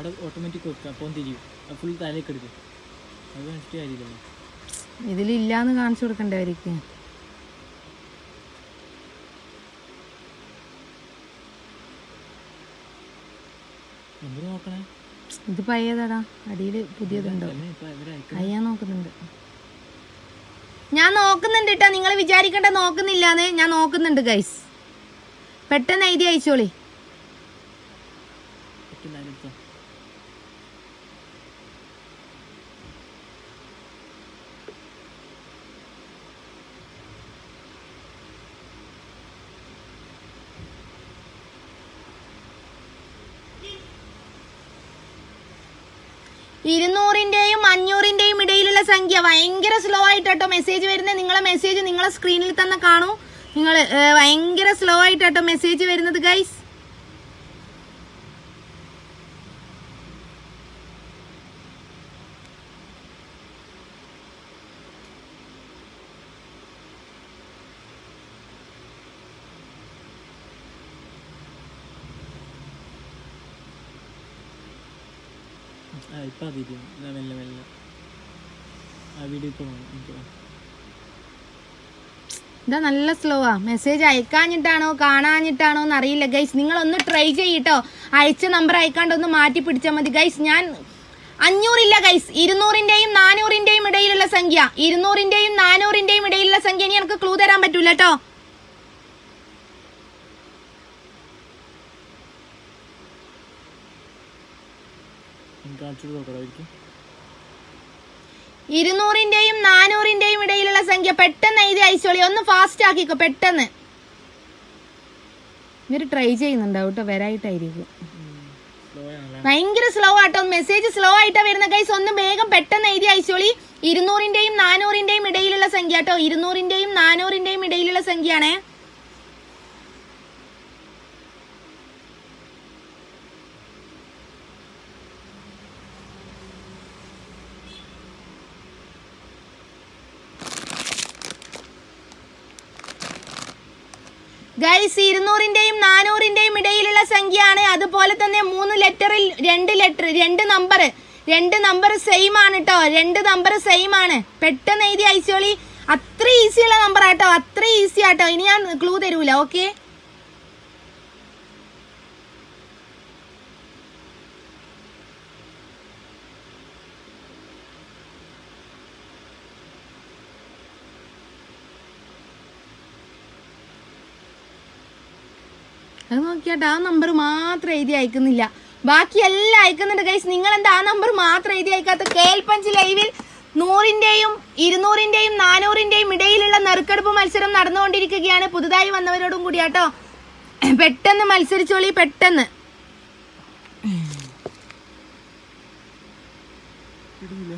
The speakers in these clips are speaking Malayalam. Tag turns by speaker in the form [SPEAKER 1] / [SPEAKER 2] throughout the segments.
[SPEAKER 1] അവിടെ ഓട്ടോമാറ്റിക് കൊടുക്കാം അപ്പോൾ തിരിയും. ഫുൾ തലയൊക്കെ എടുക്കും അത് കാണിച്ചിട്ട് കാര്യമില്ലല്ലോ
[SPEAKER 2] ഇതിലില്ലാന്ന് കാണിച്ചു കൊടുക്കണ്ടായിരിക്കും അവർക്ക്?
[SPEAKER 1] നോക്കണേ?
[SPEAKER 2] ഇത് പയ്യതാടാ അടിയിൽ പുതിയതുണ്ടോ? ഞാൻ നോക്കുന്നുണ്ട്. ഞാൻ നോക്കുന്നുണ്ട് കേട്ടോ നിങ്ങൾ വിചാരിക്കണ്ട നോക്കുന്നില്ലാന്ന്. ഞാൻ നോക്കുന്നുണ്ട് ഗൈസ് പെട്ടെന്ന് എഴുതി അയച്ചോളി. ഇരുന്നൂറിന്റെയും അഞ്ഞൂറിന്റെയും ഇടയിലുള്ള സംഖ്യ. ഭയങ്കര സ്ലോ ആയിട്ടോ മെസ്സേജ് വരുന്നത് നിങ്ങളെ മെസ്സേജ് നിങ്ങളെ സ്ക്രീനിൽ തന്നെ കാണൂ. നിങ്ങൾ ഭയങ്കര സ്ലോ ആയിട്ടോ മെസ്സേജ് വരുന്നത് ഗൈസ്
[SPEAKER 1] ആ ഇപ്പം അതിരിക്കും മെല്ലെ മെല്ലെ. ആ വീഡിയോ ഇപ്പോൾ
[SPEAKER 2] ഇതാ നല്ല സ്ലോ ആ. മെസ്സേജ് അയക്കാഞ്ഞിട്ടാണോ കാണാഞ്ഞിട്ടാണോ എന്ന് അറിയില്ല ഗൈസ് നിങ്ങൾ ഒന്ന് ട്രൈ ചെയ്യട്ടോ. അയച്ച നമ്പർ അയക്കാണ്ട് ഒന്ന് മാറ്റി പിടിച്ചാൽ മതി. ഗൈസ് ഞാൻ അഞ്ഞൂറില്ല ഗൈസ് ഇരുന്നൂറിന്റെയും നാനൂറിന്റെയും ഇടയിലുള്ള സംഖ്യ. ഇരുന്നൂറിന്റെയും നാനൂറിന്റെയും ഇടയിലുള്ള സംഖ്യ ഇനി എനിക്ക് ക്ലൂ തരാൻ പറ്റൂല കേട്ടോ
[SPEAKER 1] എനിക്ക് കാണിച്ചു
[SPEAKER 2] ഇരുന്നൂറിന്റെയും നാനൂറിന്റെയും ഇടയിലുള്ള സംഖ്യ പെട്ടെന്ന് എഴുതി അയച്ചോളി ഒന്ന് ഫാസ്റ്റ് ആക്കിക്കോ പെട്ടെന്ന്. ഇവർ ട്രൈ ചെയ്യുന്നുണ്ടാവും കേട്ടോ വരായിട്ടായിരിക്കും. ഭയങ്കര സ്ലോ ആട്ടോ മെസ്സേജ് സ്ലോ ആയിട്ടാ വരുന്ന. കൈസ് ഒന്ന് വേഗം പെട്ടെന്ന് എഴുതി അയച്ചോളി ഇരുന്നൂറിന്റെയും നാനൂറിന്റെയും ഇടയിലുള്ള സംഖ്യ കേട്ടോ ഇരുന്നൂറിന്റെയും നാനൂറിന്റെയും ഇടയിലുള്ള സംഖ്യയാണേ. ഗൈസ് ഇരുന്നൂറിന്റെയും നാനൂറിന്റെയും ഇടയിലുള്ള സംഖ്യയാണ്. അതുപോലെ തന്നെ മൂന്ന് ലെറ്ററിൽ രണ്ട് ലെറ്റർ രണ്ട് നമ്പർ രണ്ട് നമ്പർ സെയിം ആണ് കേട്ടോ രണ്ട് നമ്പർ സെയിം ആണ്. പെട്ടെന്ന് എഴുതി അയച്ചോളി. അത്ര ഈസിയുള്ള നമ്പർ ആട്ടോ. അത്ര ഈസി ആട്ടോ. ഇനി ഞാൻ ക്ലൂ തരൂല ഓക്കെ അത് നോക്കിയാട്ടെ ആ നമ്പർ മാത്രം എഴുതി അയക്കുന്നില്ല. ബാക്കി എല്ലാം അയക്കുന്നുണ്ട് ഗൈസ് നിങ്ങൾ എന്താ ആ നമ്പർ മാത്രം എഴുതി അയക്കാത്ത കേൽപ്പഞ്ച് ലൈവിൽ നൂറിന്റെയും ഇരുന്നൂറിന്റെയും നാനൂറിന്റെയും ഇടയിലുള്ള നറുക്കെടുപ്പ് മത്സരം നടന്നുകൊണ്ടിരിക്കുകയാണ്. പുതുതായി വന്നവരോടും കൂടിയാട്ടോ പെട്ടെന്ന് മത്സരിച്ചോളി പെട്ടെന്ന്.
[SPEAKER 1] ഇടിയില്ല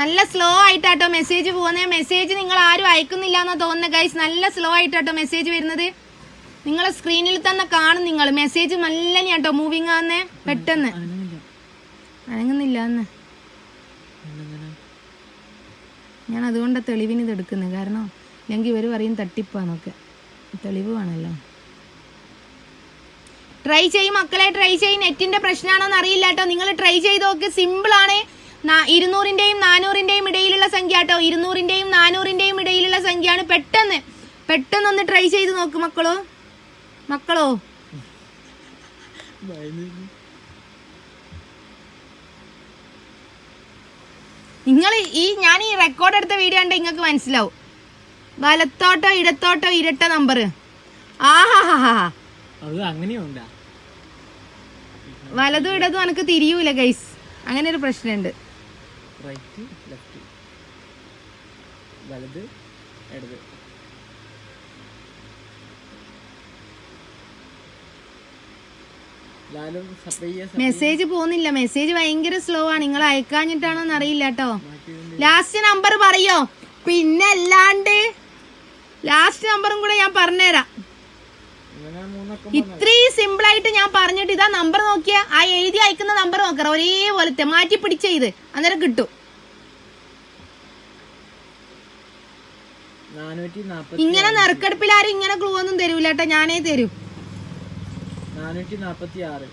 [SPEAKER 2] നല്ല സ്ലോ ആയിട്ടാട്ടോ മെസ്സേജ് പോകുന്നത് മെസ്സേജ് നിങ്ങൾ ആരും അയക്കുന്നില്ല എന്നാ തോന്നുന്നത് ഗൈസ് നല്ല സ്ലോ ആയിട്ടാട്ടോ മെസ്സേജ് വരുന്നത്. നിങ്ങളെ സ്ക്രീനിൽ തന്നെ കാണും നിങ്ങൾ. മെസ്സേജ് നല്ല ഞാട്ടോ മൂവിങ് ആന്നേ പെട്ടെന്ന്. അനങ്ങുന്നില്ല എന്ന് ഞാൻ അതുകൊണ്ട് തെളിവിന് ഇത് എടുക്കുന്നത് കാരണം ഇല്ലെങ്കിൽ ഇവർ പറയും തട്ടിപ്പാന്നൊക്കെ. തെളിവ് വേണമല്ലോ ട്രൈ ചെയ്യും മക്കളെ ട്രൈ ചെയ്യും. നെറ്റിന്റെ പ്രശ്നമാണോന്ന് അറിയില്ല കേട്ടോ നിങ്ങൾ ട്രൈ ചെയ്ത് നോക്ക്. സിമ്പിൾ ആണ്. ഇരുന്നൂറിന്റെയും നാനൂറിന്റെയും ഇടയിലുള്ള സംഖ്യ കേട്ടോ ഇരുന്നൂറിന്റെയും നാനൂറിന്റെയും ഇടയിലുള്ള സംഖ്യയാണ് പെട്ടെന്ന്. പെട്ടെന്ന് ഒന്ന് ട്രൈ ചെയ്ത് നോക്ക് മക്കളോ. മക്കളോ. നിങ്ങൾ ഈ ഞാൻ ഈ റെക്കോർഡ് എടുത്ത വീഡിയോ കണ്ട് നിങ്ങൾക്ക് മനസ്സിലാവും. വലത്തോട്ടോ ഇടത്തോട്ടോ ഇരട്ട നമ്പർ വലതും ഇടതും എനിക്ക് തിരിയൂല ഗൈസ് അങ്ങനെ ഒരു പ്രശ്നമുണ്ട്
[SPEAKER 1] റൈറ്റ് ലെഫ്റ്റ്. വലത് ഇടത്.
[SPEAKER 2] മെസ്സേജ് പോകുന്നില്ല. മെസ്സേജ് ഭയങ്കര സ്ലോ ആണ്. നിങ്ങൾ അയക്കാഞ്ഞിട്ടാണോന്ന് അറിയില്ല കേട്ടോ. ലാസ്റ്റ് നമ്പർ പറയോ? പിന്നെ അല്ലാണ്ട് ലാസ്റ്റ് നമ്പറും കൂടെ ഞാൻ പറഞ്ഞുതരാം. ഇത്രയും സിമ്പിൾ ആയിട്ട് ഞാൻ പറഞ്ഞിട്ട് ഇതാ നമ്പർ നോക്കിയ ആ എഴുതി അയക്കുന്ന നമ്പർ നോക്കറ. ഒരേപോലത്തെ മാറ്റി പിടിച്ച ഇത്. അന്നേരം കിട്ടും. ഇങ്ങനെ നറുക്കെടുപ്പിൽ ആരും ഇങ്ങനെ ക്ലൂ ഒന്നും തരൂല കേട്ടോ ഞാനേ തരും.
[SPEAKER 1] നാനൂറ്റി നാപ്പത്തി ആറ്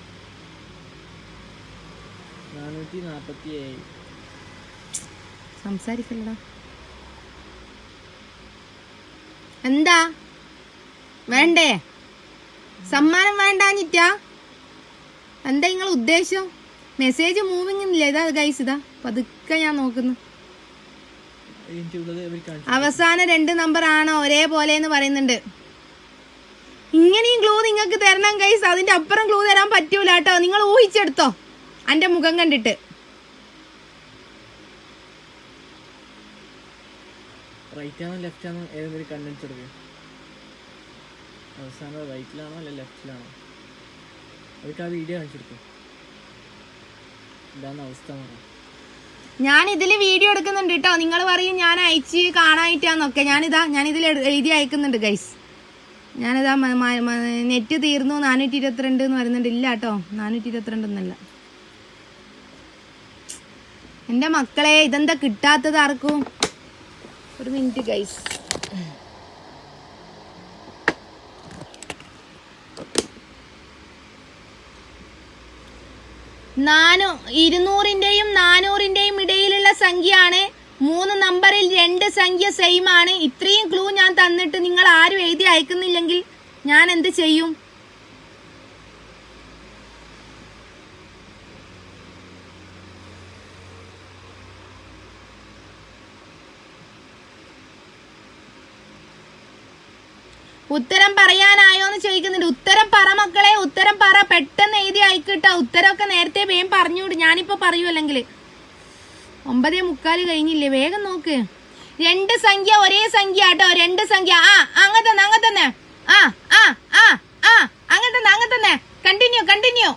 [SPEAKER 1] നാനൂറ്റി നാപ്പത്തി ഏഴ്
[SPEAKER 2] സംസാരിക്കല്ലടാ. എന്താ? വേണ്ടേ? സമ്മാനം വേണ്ടാഞ്ഞിറ്റ എന്താ നിങ്ങൾ ഉദ്ദേശം? മെസ്സേജ് മൂവിങ് ഇല്ല ഇതാ ഗൈസ് ഇതാ. പതുക്കെ ഞാൻ നോക്കുന്നു. അവസാന രണ്ട് നമ്പർ ആണോ ഒരേപോലെ എന്ന് പറയുന്നുണ്ട്. ഇങ്ങനെയും ക്ലൂ നിങ്ങൾക്ക് തരണം ഗൈസ് അതിന്റെ അപ്പുറം ക്ലൂ തരാൻ പറ്റൂല കേട്ടോ. നിങ്ങൾ ഊഹിച്ചെടുത്തോ. എന്റെ മുഖം കണ്ടിട്ട്.
[SPEAKER 1] റൈറ്റ് ആണോ ലെഫ്റ്റ് ആണോ? ഏതെങ്കിലും കണ്ണടിച്ചെടുക്കുക അവസാനം റൈറ്റിലാണോ അല്ല ലെഫ്റ്റിലാണോ അവർക്ക് ആ വീഡിയോ കാണിച്ചെടുക്കും. ഇതാണ് അവസ്ഥ പറയാം
[SPEAKER 2] ഞാൻ ഇതിൽ വീഡിയോ എടുക്കുന്നുണ്ട് കേട്ടോ നിങ്ങൾ പറയും ഞാൻ അയച്ച് കാണായിട്ടാന്നൊക്കെ. ഞാനിതാ ഞാനിതിൽ എഴു- എഴുതി അയക്കുന്നുണ്ട് ഗൈസ് ഞാനിതാ നെറ്റ് തീർന്നു. നാനൂറ്റി ഇരുപത്തിരണ്ട് എന്ന് പറയുന്നുണ്ട്. ഇല്ല കേട്ടോ നാനൂറ്റി ഇരുപത്തിരണ്ട് എന്നല്ല. എന്റെ മക്കളെ ഇതെന്താ കിട്ടാത്തത് ആർക്കും? ഒരു മിനിറ്റ് ഗൈസ് നാനൂ ഇരുന്നൂറിന്റെയും നാനൂറിന്റെയും ഇടയിലുള്ള സംഖ്യയാണ്. മൂന്ന് നമ്പറിൽ രണ്ട് സംഖ്യ സെയിം ആണ്. ഇത്രയും ക്ലൂ ഞാൻ തന്നിട്ട് നിങ്ങൾ ആരും എഴുതി അയക്കുന്നില്ലെങ്കിൽ ഞാൻ എന്ത് ചെയ്യും? ഉത്തരം പറയാനായോ എന്ന് ചോദിക്കുന്നുണ്ട്. ഉത്തരം പറ മക്കളെ ഉത്തരം പറ. പെട്ടെന്ന് എഴുതി അയക്കിട്ടോ ഉത്തരമൊക്കെ നേരത്തെ വേഗം പറഞ്ഞുവിട്. ഞാനിപ്പോ പറയൂ അല്ലെങ്കിൽ. ഒമ്പതേ മുക്കാൽ കഴിഞ്ഞില്ലേ? വേഗം നോക്ക്. രണ്ട് സംഖ്യ ഒരേ സംഖ്യ കേട്ടോ രണ്ട് സംഖ്യ. ആ അങ്ങനെ അങ്ങനെ തന്നെ. ആ ആ ആ ആ. അങ്ങനെ അങ്ങനെ തന്നെ. കണ്ടിന്യൂ കണ്ടിന്യൂ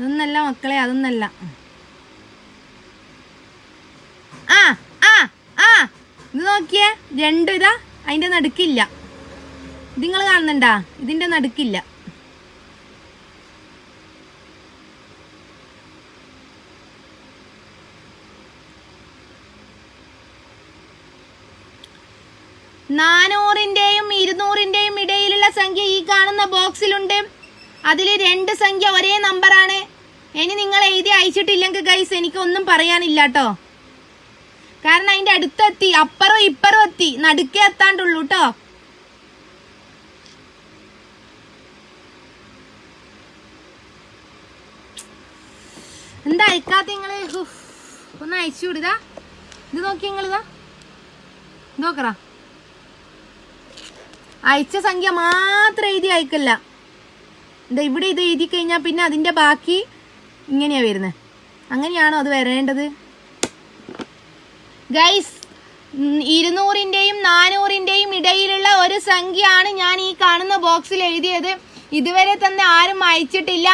[SPEAKER 2] അതൊന്നല്ല മക്കളെ അതൊന്നല്ല. ആ ആ ആ. ഇത് നോക്കിയേ രണ്ടും ഇതാ അതിന്റെ നടുക്കില്ല. ഇത് നിങ്ങൾ കാണുന്നുണ്ടാ? ഇതിന്റെ നടുക്കില്ല. നാനൂറിന്റെയും ഇരുന്നൂറിന്റെയും ഇടയിലുള്ള സംഖ്യ ഈ കാണുന്ന ബോക്സിലുണ്ട് അതിൽ രണ്ട് സംഖ്യ ഒരേ നമ്പറാണ് ഇനി നിങ്ങൾ എഴുതി അയച്ചിട്ടില്ലെങ്കിൽ ഗൈസ് എനിക്കൊന്നും പറയാനില്ല കേട്ടോ കാരണം അതിന്റെ അടുത്തെത്തി അപ്പുറം ഇപ്പുറം എത്തി നടുക്കേ എത്താണ്ടുള്ളൂ കേട്ടോ എന്താ അയക്കാത്ത നിങ്ങൾ. ഒന്ന് അയച്ചു വിടുതാ ഇത്. നോക്കി നിങ്ങളിതാ നോക്കറാ അയച്ച സംഖ്യ മാത്രം എഴുതി അയക്കല്ല. ഇവിടെ ഇത് എഴുതി കഴിഞ്ഞാൽ പിന്നെ അതിന്റെ ബാക്കി ഇങ്ങനെയാ വരുന്നത് അങ്ങനെയാണോ അത് വരേണ്ടത്? ഗൈസ് ഇരുന്നൂറിന്റെയും നാനൂറിന്റെയും ഇടയിലുള്ള ഒരു സംഖ്യയാണ് ഞാൻ ഈ കാണുന്ന ബോക്സിൽ എഴുതിയത്. ഇതുവരെ തന്നെ ആരും അയച്ചിട്ടില്ല.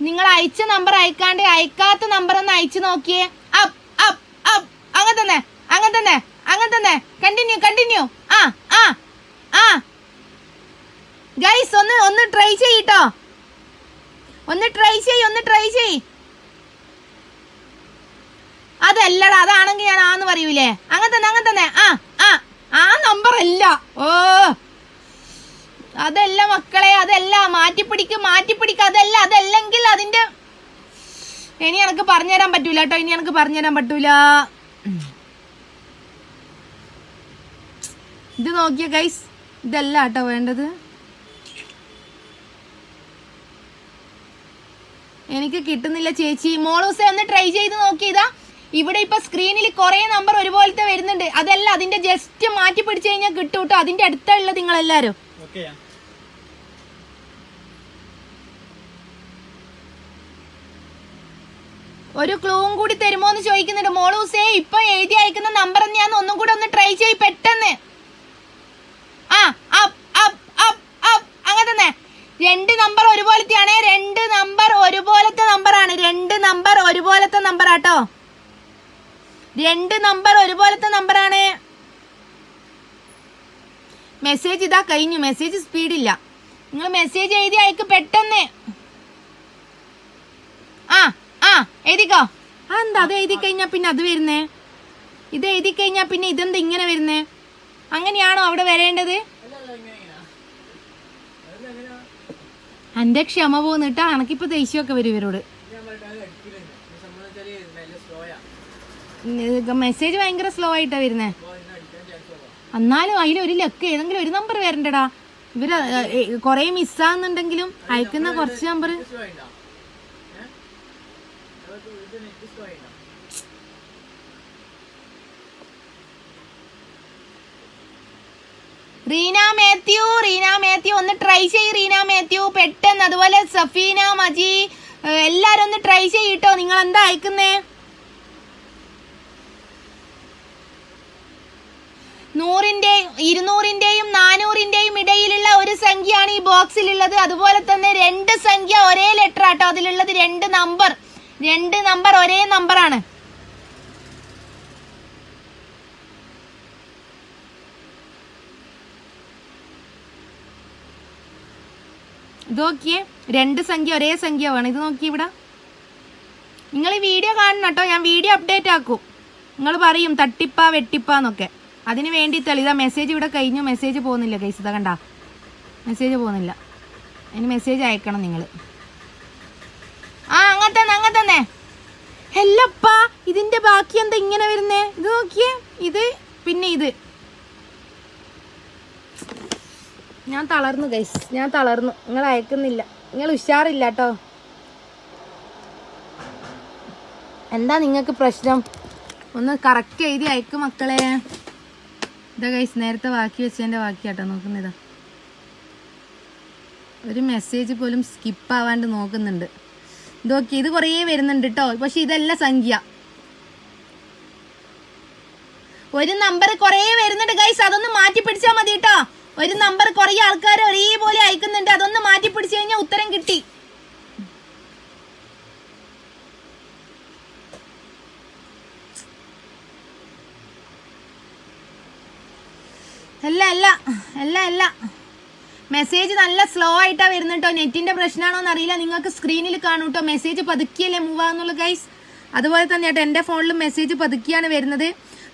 [SPEAKER 2] നിങ്ങൾ അയച്ച നമ്പർ അയക്കാണ്ട് അയക്കാത്ത നമ്പർ ഒന്ന് അയച്ചു നോക്കിയേ. അപ്പ് അപ്പ് അപ്പ് അങ്ങനെ തന്നെ അങ്ങനെ തന്നെ അങ്ങനെ തന്നെ. കണ്ടിന്യൂ കണ്ടിന്യൂ ആ ആ ആ. ഗൈസ് ഒന്ന് ഒന്ന് ട്രൈ ചെയ്യട്ടോ ഒന്ന് ട്രൈ ചെയ് ഒന്ന് ട്രൈ ചെയ് അതല്ലടാ അതാണെങ്കിൽ ഞാൻ ആന്ന് പറയൂലേ? അങ്ങനെ തന്നെ അങ്ങനെ തന്നെ. ആ ആ ആ നമ്പർ അല്ല ഓ. അതല്ല മക്കളെ അതല്ല. മാറ്റിപ്പിടിക്ക് മാറ്റിപ്പിടിക്ക്. അതല്ല അതല്ലെങ്കിൽ അതിന്റെ ഇനി എനിക്ക് പറഞ്ഞുതരാൻ പറ്റൂല കേട്ടോ ഇനി എനക്ക് പറഞ്ഞുതരാൻ പറ്റൂല. ഇത് നോക്കിയ ഗൈസ് ഇതല്ല കേട്ടോ വേണ്ടത്. എനിക്ക് കിട്ടുന്നില്ല ചേച്ചി. മോളൂസെ ഒന്ന് ട്രൈ ചെയ്ത് നോക്കിയതാ. ഇവിടെ ഇപ്പൊ സ്ക്രീനിൽ കുറെ നമ്പർ ഒരുപോലത്തെ വരുന്നുണ്ട്. അതല്ല അതിന്റെ ജസ്റ്റ് മാറ്റി പിടിച്ചു കഴിഞ്ഞാൽ കിട്ടും കേട്ടോ അതിന്റെ അടുത്തുള്ള നിങ്ങൾ എല്ലാരും ഒരു ക്ലൂവും കൂടി തരുമോ എന്ന് ചോദിക്കുന്നുണ്ട്. മോളൂസേ ഇപ്പൊ എഴുതി അയക്കുന്ന നമ്പർ ഞാൻ ഒന്നും കൂടെ ഒന്ന് ട്രൈ ചെയ് പെട്ടെന്ന്. ആ അങ്ങനെ തന്നെ. രണ്ട് നമ്പർ ഒരുപോലത്തെയാണ് രണ്ട് നമ്പർ ഒരുപോലത്തെ നമ്പറാണ് രണ്ട് നമ്പർ ഒരുപോലത്തെ നമ്പർ ആട്ടോ. രണ്ട് നമ്പർ ഒരുപോലത്തെ നമ്പറാണ് മെസ്സേജ് ഇതാ കഴിഞ്ഞു. മെസ്സേജ് സ്പീഡില്ല നിങ്ങൾ മെസ്സേജ് എഴുതി അയക്ക് പെട്ടെന്ന്. ആ ആ എഴുതിക്കോ. ആ എന്താ അത് എഴുതി കഴിഞ്ഞാൽ പിന്നെ അത് വരുന്നേ? ഇത് എഴുതി കഴിഞ്ഞാൽ പിന്നെ ഇതെന്താ ഇങ്ങനെ വരുന്നേ? അങ്ങനെയാണോ അവിടെ വരേണ്ടത്? എന്റെ ക്ഷമ പോന്നിട്ടാ അനക്കിപ്പോ ദേഷ്യമൊക്കെ വരും ഇവരോട്. മെസ്സേജ് ഭയങ്കര സ്ലോ ആയിട്ടാ വരുന്നത് എന്നാലും അതിലൊരു ലക്ക് ഏതെങ്കിലും ഒരു നമ്പർ വരണ്ടടാ. ഇവർ കൊറേ മിസ്സാകുന്നുണ്ടെങ്കിലും അയക്കുന്ന കുറച്ച് നമ്പർ റീന മാത്യു റീന മാത്യു ഒന്ന് ട്രൈ ചെയ്യ് റീന മാത്യു. പെട്ടെന്ന് അതുപോലെ സഫീന മജി എല്ലാരും ഒന്ന് ട്രൈ ചെയ്യട്ടോ നിങ്ങൾ എന്താ അയക്കുന്നേ? നൂറിന്റെ ഇരുന്നൂറിന്റെയും നാനൂറിന്റെയും ഇടയിലുള്ള ഒരു സംഖ്യയാണ് ഈ ബോക്സിലുള്ളത്. അതുപോലെ തന്നെ രണ്ട് സംഖ്യ ഒരേ ലെറ്റർ ആട്ടോ അതിലുള്ളത്. രണ്ട് നമ്പർ രണ്ട് നമ്പർ ഒരേ നമ്പറാണ് ഇത് നോക്കിയേ. രണ്ട് സംഖ്യ ഒരേ സംഖ്യ വേണം ഇത് നോക്കി ഇവിടെ. നിങ്ങൾ ഈ വീഡിയോ കാണണം കേട്ടോ. ഞാൻ വീഡിയോ അപ്ഡേറ്റ് ആക്കും. നിങ്ങൾ പറയും തട്ടിപ്പ വെട്ടിപ്പ എന്നൊക്കെ അതിന് വേണ്ടി തെളിതാ മെസ്സേജ് ഇവിടെ കഴിഞ്ഞു മെസ്സേജ് പോകുന്നില്ല കേസ് ഇതാ കണ്ട. മെസ്സേജ് പോകുന്നില്ല. അതിന് മെസ്സേജ് അയക്കണം നിങ്ങൾ ആ അങ്ങനെ തന്നെ അങ്ങനെ തന്നെ. ഹെല്ലപ്പാ ഇതിന്റെ ബാക്കി എന്താ ഇങ്ങനെ വരുന്നേ? ഇത് നോക്കിയേ ഇത് പിന്നെ ഇത്. ഞാൻ തളർന്നു ഗൈസ് ഞാൻ തളർന്നു. നിങ്ങൾ അയക്കുന്നില്ല. നിങ്ങൾ ഉഷാറില്ല കേട്ടോ എന്താ നിങ്ങൾക്ക് പ്രശ്നം? ഒന്ന് കറക്റ്റ് എഴുതി അയക്കും മക്കളെ. ഇതാ ഗൈസ് നേരത്തെ ബാക്കി വെച്ചതിന്റെ ബാക്കിയാട്ടോ നോക്കുന്നതാ. ഒരു മെസ്സേജ് പോലും സ്കിപ്പ് ആവാണ്ട് നോക്കുന്നുണ്ട്. ഇതൊക്കെ ഇത് കുറേ വരുന്നുണ്ട് കേട്ടോ പക്ഷെ ഇതല്ല സംഖ്യ. ഒരു നമ്പർ കുറേ വരുന്നുണ്ട് ഗൈസ് അതൊന്ന് മാറ്റി പിടിച്ചാൽ മതി കേട്ടോ ഒരു നമ്പർ കുറേ ആൾക്കാർ ഒരേപോലെ അയക്കുന്നുണ്ട് അതൊന്ന് മാറ്റി പിടിച്ചു കഴിഞ്ഞാൽ ഉത്തരം കിട്ടി. അല്ല അല്ല. അല്ല അല്ല. മെസ്സേജ് നല്ല സ്ലോ ആയിട്ടാണ് വരുന്നത് കേട്ടോ നെറ്റിന്റെ പ്രശ്നമാണോ അറിയില്ല നിങ്ങൾക്ക് സ്ക്രീനിൽ കാണും കേട്ടോ മെസ്സേജ് പതുക്കിയല്ലേ മൂവ് ആകുന്നുള്ളൂ ഗൈസ് അതുപോലെ തന്നെ കേട്ടോ എന്റെ ഫോണിലും മെസ്സേജ് പതുക്കിയാണ് വരുന്നത്.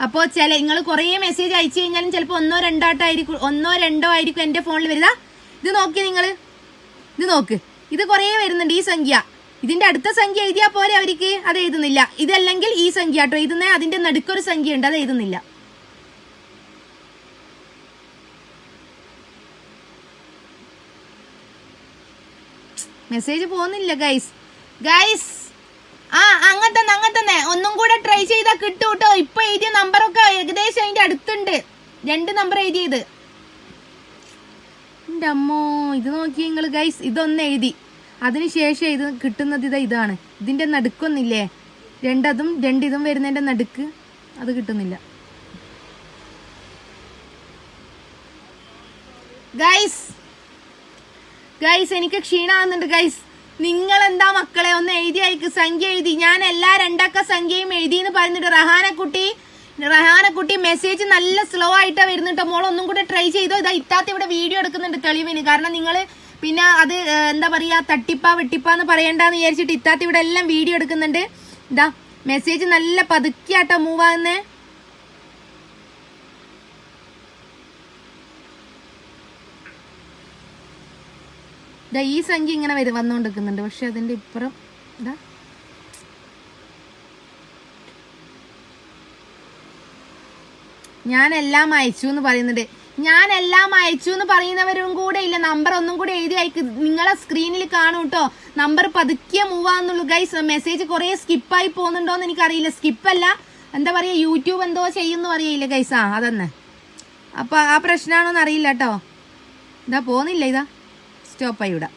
[SPEAKER 2] അപ്പോൾ ചില നിങ്ങൾ കുറേ മെസ്സേജ് അയച്ചു കഴിഞ്ഞാലും ചിലപ്പോൾ ഒന്നോ രണ്ടോ ആയിട്ടായിരിക്കും ഒന്നോ രണ്ടോ ആയിരിക്കും എന്റെ ഫോണിൽ വരുക ഇത് നോക്കി നിങ്ങൾ ഇത് നോക്ക്. ഇത് കുറേ വരുന്നുണ്ട് ഈ സംഖ്യ. ഇതിന്റെ അടുത്ത സംഖ്യ എഴുതിയാൽ പോലെ അവർക്ക്. അത് എഴുതുന്നില്ല. ഇതല്ലെങ്കിൽ ഈ സംഖ്യ കേട്ടോ എഴുതുന്ന അതിന്റെ നടുക്കൊരു സംഖ്യ ഉണ്ട്. അത് എഴുതുന്നില്ല. മെസ്സേജ് പോകുന്നില്ല ഗൈസ് ഗൈസ് ആ അങ്ങനത്തെ അങ്ങനത്തെ ഒന്നും കൂടെ ട്രൈ ചെയ്താൽ കിട്ടും കേട്ടോ ഇപ്പൊ എഴുതിയ നമ്പറൊക്കെ ഏകദേശം അതിന്റെ അടുത്തുണ്ട്. രണ്ട് നമ്പർ എഴുതിയത്. എന്റെ അമ്മോ ഇത് നോക്കി നിങ്ങൾ ഗൈസ് ഇതൊന്ന് എഴുതി. അതിനുശേഷം ഇത് കിട്ടുന്നത് ഇതാ ഇതാണ്. ഇതിന്റെ നടുക്കൊന്നില്ലേ? രണ്ടതും രണ്ടിതും വരുന്നതിന്റെ നടുക്ക് അത് കിട്ടുന്നില്ല. ഗൈസ് ഗൈസ് എനിക്ക് ക്ഷീണമാകുന്നുണ്ട് ഗൈസ് നിങ്ങൾ എന്താ മക്കളെ? ഒന്ന് എഴുതി അയക്ക് സംഖ്യ എഴുതി. ഞാൻ എല്ലാ രണ്ടക്ക സംഖ്യയും എഴുതി എന്ന് പറഞ്ഞിട്ട് റഹാനക്കുട്ടി റഹാനക്കുട്ടി മെസ്സേജ് നല്ല സ്ലോ ആയിട്ടാ വരുന്നുട്ടോ. മോൾ ഒന്നും കൂടെ ട്രൈ ചെയ്തോ? ഇതാ ഇത്താത്ത ഇവിടെ വീഡിയോ എടുക്കുന്നുണ്ട് തെളിവിന്. കാരണം നിങ്ങൾ പിന്നെ അത് എന്താ പറയാ തട്ടിപ്പാ വെട്ടിപ്പാന്ന് പറയണ്ടെന്ന് വിചാരിച്ചിട്ട് ഇത്താത്ത ഇവിടെ എല്ലാം വീഡിയോ എടുക്കുന്നുണ്ട്. ഇതാ മെസ്സേജ് നല്ല പതുക്കിയാട്ടോ മൂവ് ആകുന്നേ ഇതാ ഈ സംഖ്യ ഇങ്ങനെ വരും വന്നുകൊണ്ടിരിക്കുന്നുണ്ട് പക്ഷെ അതിന്റെ ഇപ്പുറം ഇതാ ഞാൻ എല്ലാം അയച്ചു എന്ന് പറയുന്നുണ്ട്. ഞാൻ എല്ലാം അയച്ചു എന്ന് പറയുന്നവരും കൂടെ ഇല്ല. നമ്പർ ഒന്നും കൂടെ എഴുതി അയക്ക്. നിങ്ങളെ സ്ക്രീനിൽ കാണും കേട്ടോ നമ്പർ പതുക്കിയ മൂവ് ആവുന്നുള്ളൂ ഗൈസ് മെസ്സേജ് കുറെ സ്കിപ്പായി പോകുന്നുണ്ടോ എന്ന് എനിക്കറിയില്ല. സ്കിപ്പല്ല എന്താ പറയുക യൂട്യൂബ് എന്തോ ചെയ്യുന്നു അറിയില്ല ഗൈസ് ആ അതന്നെ. അപ്പൊ ആ പ്രശ്നമാണോന്ന് അറിയില്ല കേട്ടോ ഇതാ പോകുന്നില്ല ഇതാ. സ്റ്റോപ്പായി ഇടാം.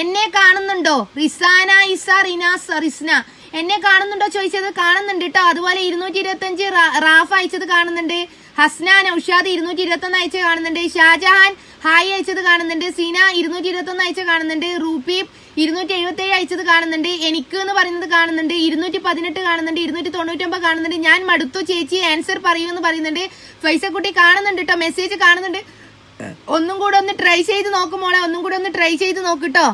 [SPEAKER 2] എന്നെ കാണുന്നുണ്ടോ? റിസാന ഇസ റിനാസ് റിസ്ന എന്നെ കാണുന്നുണ്ടോ ചോദിച്ചത്? കാണുന്നുണ്ട് കേട്ടോ അതുപോലെ ഇരുന്നൂറ്റി ഇരുപത്തി അഞ്ച് റാഫ് അയച്ചത് കാണുന്നുണ്ട്. ഹസ്ന നൌഷാദ് ഇരുന്നൂറ്റി ഇരുപത്തി ഒന്ന് അയച്ച കാണുന്നുണ്ട്. ഷാജഹാൻ ഹായ് അയച്ചത് കാണുന്നുണ്ട്. സീന ഇരുന്നൂറ്റി ഇരുപത്തി ഒന്ന് അയച്ച കാണുന്നുണ്ട്. റൂപീബ് ഇരുന്നൂറ്റി എഴുപത്തി ഏഴ് അയച്ചത് കാണുന്നുണ്ട്. എനിക്ക് എന്ന് പറയുന്നത് കാണുന്നുണ്ട്. ഇരുന്നൂറ്റി പതിനെട്ട് കാണുന്നുണ്ട്. ഇരുന്നൂറ്റി തൊണ്ണൂറ്റൊമ്പത് കാണുന്നുണ്ട്. ഞാൻ മടുത്തു ചേച്ചി. ആൻസർ പറയൂ എന്ന് പറയുന്നുണ്ട്. ഫൈസക്കുട്ടി കാണുന്നുണ്ട് കേട്ടോ മെസ്സേജ് കാണുന്നുണ്ട്. ഒന്നും കൂടെ ഒന്ന് ട്രൈ ചെയ്ത് നോക്കും മോളെ. ഒന്നും കൂടെ ഒന്ന് ട്രൈ ചെയ്ത് നോക്കിട്ടോ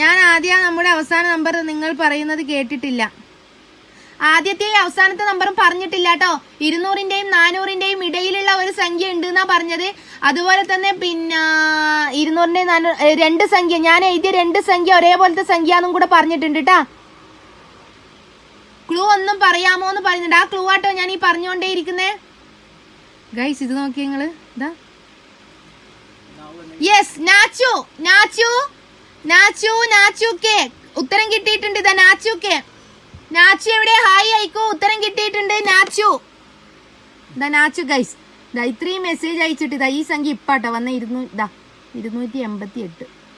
[SPEAKER 2] ഞാൻ ആദ്യം നമ്മുടെ അവസാന നമ്പർ നിങ്ങൾ പറയുന്നത് കേട്ടിട്ടില്ല. ആദ്യത്തെ അവസാനത്തെ നമ്പറും പറഞ്ഞിട്ടില്ല കേട്ടോ. ഇരുന്നൂറിന്റെയും നാനൂറിന്റെയും ഇടയിലുള്ള ഒരു സംഖ്യ ഉണ്ട് എന്നാ പറഞ്ഞത്. അതുപോലെ തന്നെ പിന്നെ ഇരുന്നൂറിന്റെയും നാനൂറ് ഏ, രണ്ട് സംഖ്യ. ഞാൻ എഴുതിയ രണ്ട് സംഖ്യ ഒരേപോലത്തെ സംഖ്യ എന്നും കൂടെ പറഞ്ഞിട്ടുണ്ട് കേട്ടാ ക്ലൂ ഒന്നും പറയാമോ എന്ന് പറയുന്നുണ്ട്. ആ ക്ലൂ ആട്ടോ ഞാൻ ഈ പറഞ്ഞുകൊണ്ടേ ഇരിക്കുന്നേ. ഗൈസ് ഇത് നോക്കി നിങ്ങൾ. ഇതാ. യെസ് നാച്ചു നാച്ചു നാച്ചു നാച്ചു കെ ഉത്തരം കിട്ടിയിട്ടുണ്ട് ഇതാ നാച്ചു കെ നാച്ചു എവിടെ? ഹായ് അയക്കൂ ഉത്തരം കിട്ടിയിട്ടുണ്ട്. നാച്ചു. ഇതാ നാച്ചു ഗൈസ് ഇതാ ഇത്രയും മെസ്സേജ് അയച്ചിട്ട് ഇതാ ഈ സംഖ്യ ഇപ്പാട്ടോ. വന്ന ഇരുന്നൂ ഇതാ ഇരുന്നൂറ്റി എൺപത്തി എട്ട്